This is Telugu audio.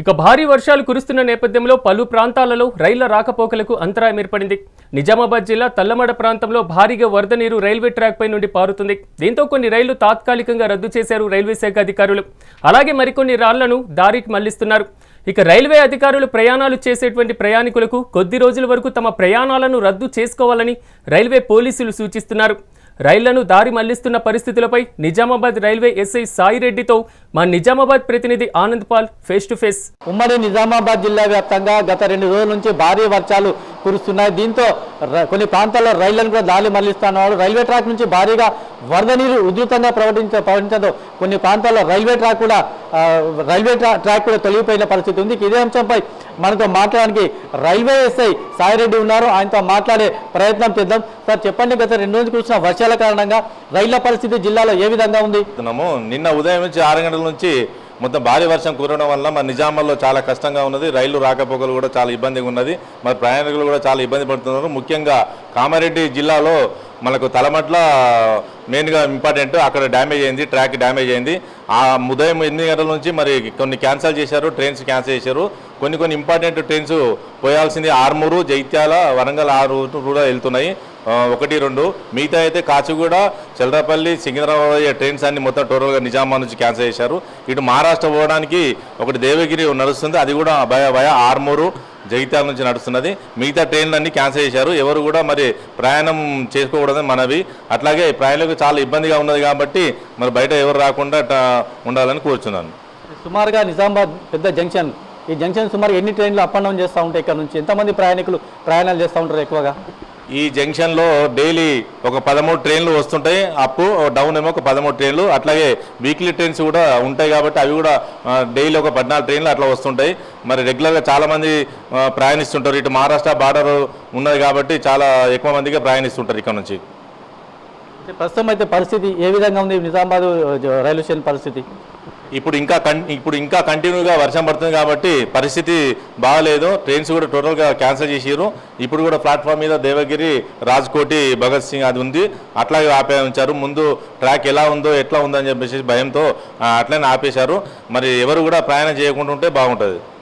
ఇక భారీ వర్షాలు కురుస్తున్న నేపథ్యంలో పలు ప్రాంతాలలో రైళ్ళ రాకపోకలకు అంతరాయం ఏర్పడింది. నిజామాబాద్ జిల్లా తల్లమడ ప్రాంతంలో భారీగా వరద నీరు రైల్వే ట్రాక్పై నుండి పారుతుంది. దీంతో కొన్ని రైళ్ళు తాత్కాలికంగా రద్దు చేశారు రైల్వే శాఖ అధికారులు. అలాగే మరికొన్ని రాళ్ళను దారికి మళ్ళిస్తున్నారు. ఇక రైల్వే అధికారులు ప్రయాణాలు చేసేటువంటి ప్రయాణికులకు కొద్ది రోజుల వరకు తమ ప్రయాణాలను రద్దు చేసుకోవాలని రైల్వే పోలీసులు సూచిస్తున్నారు. రైళ్ళను దారి మళ్ళిస్తున్న పరిస్థితులపై నిజామాబాద్ రైల్వే ఎస్ఐ సాయిరెడ్డితో మా నిజామాబాద్ ప్రతినిధి Anand Paul face to face. ఉమ్మడి నిజామాబాద్ జిల్లా వ్యాప్తంగా గత రెండు రోజుల నుంచి భారీ వర్షాలు కురుస్తున్నాయి. దీంతో కొన్ని ప్రాంతాల్లో రైళ్ళను కూడా దారి మళ్ళిస్తున్నారు. రైల్వే ట్రాక్ నుంచి భారీగా వరద నీరు ఉధృతంగా ప్రవహించ ప్రవహించడంతో కొన్ని ప్రాంతాల్లో రైల్వే ట్రాక్ కూడా రైల్వే ట్రా- ట్రాక్ కూడా తొలగిపోయిన పరిస్థితి ఉంది. ఇదే అంశంపై మనతో మాట్లాడడానికి రైల్వే ఎస్ఐ సాయిరెడ్డి ఉన్నారు. ఆయనతో మాట్లాడే ప్రయత్నం చేద్దాం. సార్ చెప్పండి గత రెండు రోజులు కురిసిన వర్షాల కారణంగా రైళ్ళ పరిస్థితి జిల్లాలో ఏ విధంగా ఉంది? నిన్న ఉదయం నుంచి ఆరు గంటల నుంచి మొత్తం భారీ వర్షం కురవడం వల్ల మన నిజామాల్లో చాలా కష్టంగా ఉన్నది. రైళ్ళు రాకపోకలు కూడా చాలా ఇబ్బందిగా ఉన్నది. మరి ప్రయాణికులు కూడా చాలా ఇబ్బంది పడుతున్నారు. ముఖ్యంగా కామారెడ్డి జిల్లాలో మనకు తలమట్ల మెయిన్గా ఇంపార్టెంట్. అక్కడ డ్యామేజ్ అయింది ట్రాక్ డ్యామేజ్ అయింది. ఆ ఉదయం ఎనిమిది గంటల నుంచి మరి కొన్ని క్యాన్సిల్ చేశారు ట్రైన్స్ క్యాన్సిల్ చేశారు. కొన్ని కొన్ని ఇంపార్టెంట్ ట్రైన్స్ పోయాల్సింది ఆర్మూరు జైత్యాల వరంగల్ ఆ రూట్ కూడా వెళ్తున్నాయి. ఒకటి రెండు. మిగతా అయితే కాచిగూడ చల్రపల్లి సికింద్రాబాద్ అయ్యే ట్రైన్స్ అన్ని మొత్తం టోటల్గా నిజామాబాద్ నుంచి క్యాన్సిల్ చేశారు. ఇటు మహారాష్ట్ర పోవడానికి ఒకటి దేవగిరి నడుస్తుంది. అది కూడా భయ భయ ఆర్మూరు జగిత్యాల నుంచి నడుస్తున్నది. మిగతా ట్రైన్లు అన్ని క్యాన్సిల్ చేశారు. ఎవరు కూడా మరి ప్రయాణం చేసుకోకూడదని మనవి. అట్లాగే ప్రయాణికులకు చాలా ఇబ్బందిగా ఉన్నది కాబట్టి మరి బయట ఎవరు రాకుండా ఉండాలని కోరుచున్నాను. సుమారుగా నిజామాబాద్ పెద్ద జంక్షన్. ఈ జంక్షన్ సుమారు ఎన్ని ట్రైన్లు అప్ అండ్ డౌన్ చేస్తూ ఉంటాయి ఇక్కడ నుంచి? ఎంతమంది ప్రయాణికులు ప్రయాణాలు చేస్తూ ఉంటారు ఎక్కువగా? ఈ జంక్షన్లో డైలీ ఒక పదమూడు ట్రైన్లు వస్తుంటాయి. అప్ డౌన్ ఏమో ఒక పదమూడు ట్రైన్లు. అట్లాగే వీక్లీ ట్రైన్స్ కూడా ఉంటాయి కాబట్టి అవి కూడా డైలీ ఒక పద్నాలుగు ట్రైన్లు అట్లా వస్తుంటాయి. మరి రెగ్యులర్గా చాలామంది ప్రయాణిస్తుంటారు. ఇటు మహారాష్ట్ర బార్డర్ ఉన్నది కాబట్టి చాలా ఎక్కువ మందిగా ప్రయాణిస్తుంటారు ఇక్కడ నుంచి. ప్రస్తుతం అయితే పరిస్థితి ఏ విధంగా ఉంది? నిజామాబాద్ రైల్వే స్టేషన్ పరిస్థితి? ఇప్పుడు ఇంకా కన్ ఇప్పుడు ఇంకా కంటిన్యూగా వర్షం పడుతుంది కాబట్టి పరిస్థితి బాగాలేదు. ట్రైన్స్ కూడా టోటల్గా క్యాన్సిల్ చేసారు ఇప్పుడు కూడా ప్లాట్ఫామ్ మీద దేవగిరి రాజ్కోటి భగత్ సింగ్ అది ఉంది. అట్లాగే ఆపే ఉంచారు. ముందు ట్రాక్ ఎలా ఉందో ఎట్లా ఉందో అని చెప్పేసి భయంతో అట్లనే ఆపేశారు. మరి ఎవరు కూడా ప్రయాణం చేయకుండా ఉంటే బాగుంటుంది.